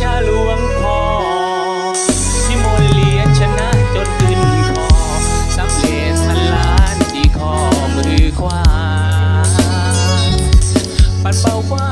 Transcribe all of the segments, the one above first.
ชาหลวงพ่ที่มนต์เลียนชนะจนขึ้นคอสับเลสพันล้านที่ข้อมือขวาปัดเป่าควา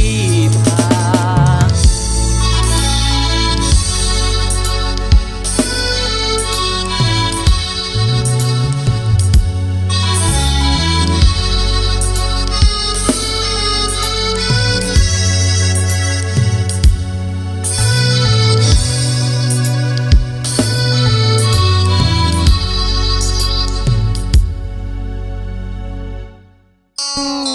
Ooh.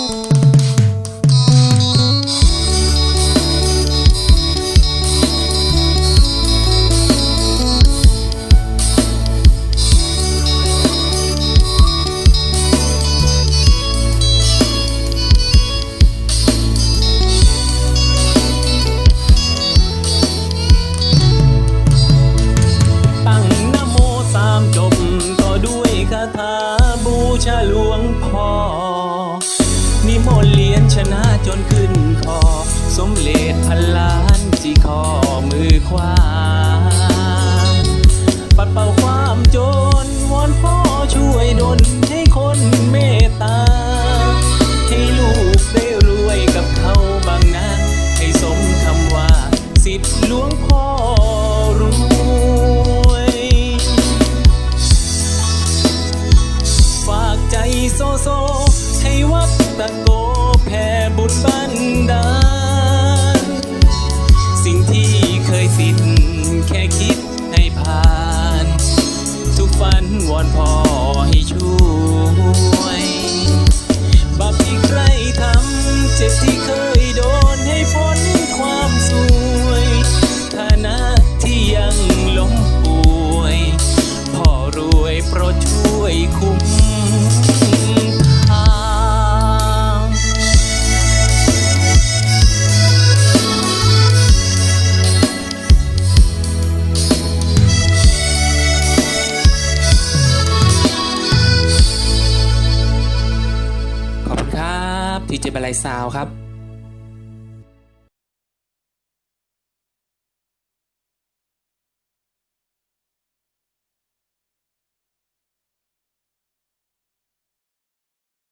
ชนะจนขึ้นคอ สมเลดพันล้านจีคอ ดีเจบาลายซาวครับ